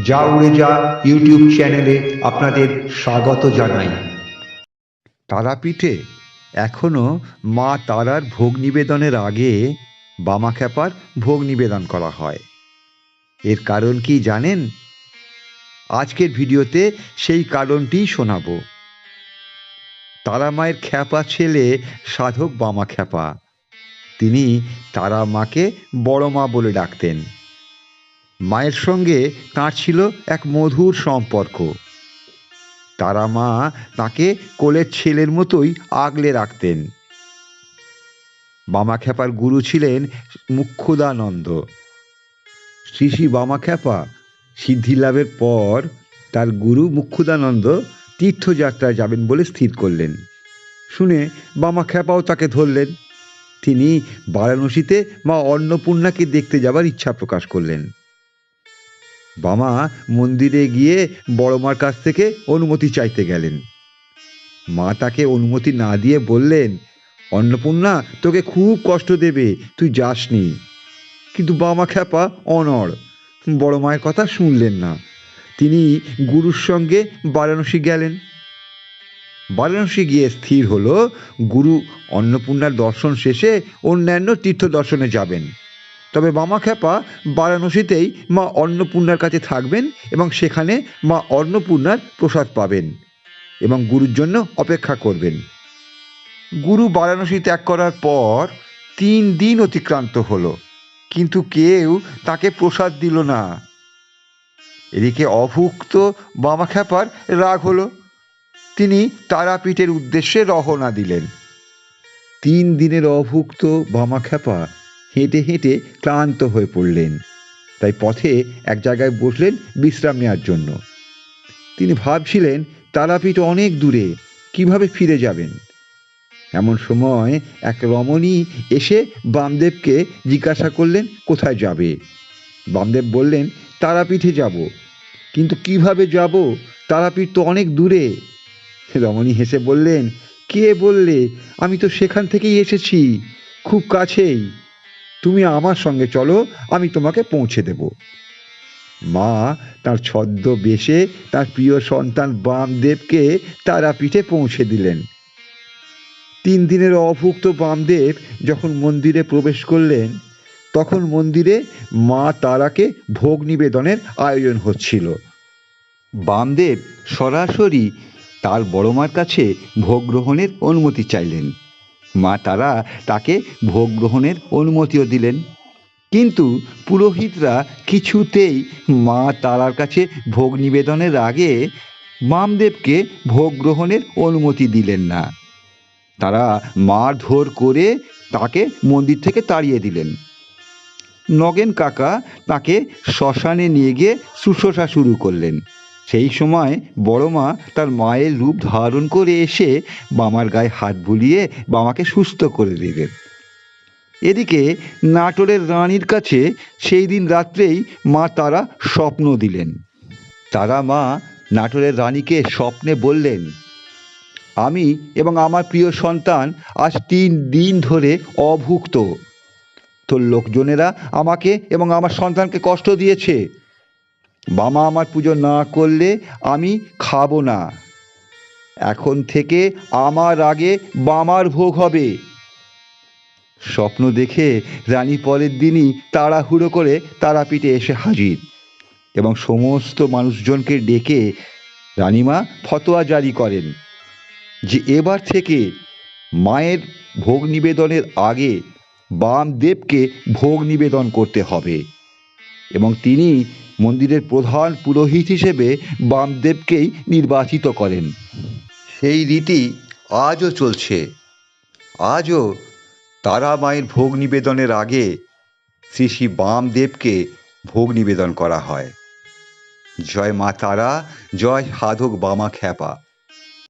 যা উড়ে যা ইউটিউব চ্যানেলে আপনাদের স্বাগত জানাই। তারাপীঠে এখনও মা তারার ভোগ নিবেদনের আগে বামাখ্যাপার ভোগ নিবেদন করা হয়। এর কারণ কি জানেন? আজকের ভিডিওতে সেই কারণটিই শোনাবো। তারা মায়ের খ্যাপা ছেলে সাধক বামা খ্যাপা। তিনি তারা মাকে বড় মা বলে ডাকতেন। মায়ের সঙ্গে তাঁর ছিল এক মধুর সম্পর্ক। তারা মা তাকে কোলের ছেলের মতোই আগলে রাখতেন। বামাখ্যাপার গুরু ছিলেন মুখ্যদানন্দ। শ্রী শ্রী বামাখ্যাপা সিদ্ধি লাভের পর তার গুরু মুখ্যদানন্দ তীর্থযাত্রায় যাবেন বলে স্থির করলেন। শুনে বামাখ্যাপাও তাকে ধরলেন। তিনি বারাণসীতে মা অন্নপূর্ণাকে দেখতে যাবার ইচ্ছা প্রকাশ করলেন। বামা মন্দিরে গিয়ে বড় মার কাছ থেকে অনুমতি চাইতে গেলেন। মা তাকে অনুমতি না দিয়ে বললেন, অন্নপূর্ণা, তোকে খুব কষ্ট দেবে, তুই যাসনি। কিন্তু বামা খ্যাপা, অনড়। বড় মায়ের কথা শুনলেন না। তিনি গুরুর সঙ্গে বারাণসী গেলেন। বারাণসী গিয়ে স্থির হলো, গুরু অন্নপূর্ণার দর্শন শেষে অন্যান্য তীর্থ দর্শনে যাবেন। তবে বামাখ্যাপা বারাণসীতেই মা অন্নপূর্ণার কাছে থাকবেন এবং সেখানে মা অন্নপূর্ণার প্রসাদ পাবেন এবং গুরুর জন্য অপেক্ষা করবেন। গুরু বারাণসী ত্যাগ করার পর তিন দিন অতিক্রান্ত হলো, কিন্তু কেউ তাকে প্রসাদ দিল না। এদিকে অভুক্ত বামাখ্যাপার রাগ হলো। তিনি তারাপীঠের উদ্দেশ্যে রওনা দিলেন। তিন দিনের অভুক্ত বামাখ্যাপা হেঁটে হেঁটে ক্লান্ত হয়ে পড়লেন। তাই পথে এক জায়গায় বসলেন বিশ্রাম নেওয়ার জন্য। তিনি ভাবছিলেন, তারাপীঠ অনেক দূরে, কীভাবে ফিরে যাবেন? এমন সময় এক রমণী এসে বামদেবকে জিজ্ঞাসা করলেন, কোথায় যাবে? বামদেব বললেন, তারাপীঠে যাব। কিন্তু কীভাবে যাব? তারাপীঠ তো অনেক দূরে। রমণী হেসে বললেন, কে বললে? আমি তো সেখান থেকেই এসেছি, খুব কাছেই। তুমি আমার সঙ্গে চলো, আমি তোমাকে পৌঁছে দেব। মা তার ছদ্ম বেশে তার প্রিয় সন্তান বামদেবকে তারাপীঠে পৌঁছে দিলেন। তিন দিনের অভুক্ত বামদেব যখন মন্দিরে প্রবেশ করলেন, তখন মন্দিরে মা তারাকে ভোগ নিবেদনের আয়োজন হচ্ছিল। বামদেব সরাসরি তার বড়মার কাছে ভোগ গ্রহণের অনুমতি চাইলেন। মা তারা তাকে ভোগ গ্রহণের অনুমতিও দিলেন। কিন্তু পুরোহিতরা কিছুতেই মা তারার কাছে ভোগ নিবেদনের আগে বামদেবকে ভোগ গ্রহণের অনুমতি দিলেন না। তারা মারধর করে তাকে মন্দির থেকে তাড়িয়ে দিলেন। নগেন কাকা তাকে শ্মশানে নিয়ে গিয়ে শুশ্রূষা শুরু করলেন। সেই সময় বড় মা তার মায়ের রূপ ধারণ করে এসে বামার গায়ে হাত বুলিয়ে বামাকে সুস্থ করে দিলেন। এদিকে নাটোরের রানীর কাছে সেই দিন রাত্রেই মা তারা স্বপ্ন দিলেন। তারা মা নাটোরের রানীকে স্বপ্নে বললেন, আমি এবং আমার প্রিয় সন্তান আজ তিন দিন ধরে অভুক্ত। তোর লোকজনেরা আমাকে এবং আমার সন্তানকে কষ্ট দিয়েছে। বামা আমার পুজো না করলে আমি খাব না। এখন থেকে আমার আগে বামার ভোগ হবে। স্বপ্ন দেখে রানী পরের দিনই তাড়াহুড়ো করে তারাপীঠে এসে হাজির এবং সমস্ত মানুষজনকে ডেকে রানীমা ফতোয়া জারি করেন যে এবার থেকে মায়ের ভোগ নিবেদনের আগে বামদেবকে ভোগ নিবেদন করতে হবে এবং তিনি মন্দিরের প্রধান পুরোহিত হিসেবে বামদেবকেই নির্বাচিত করেন। সেই রীতি আজও চলছে। আজও তারা মায়ের ভোগ নিবেদনের আগে শ্রী শ্রী বামদেবকে ভোগ নিবেদন করা হয়। জয় মা তারা, জয় সাধক বামা খ্যাপা।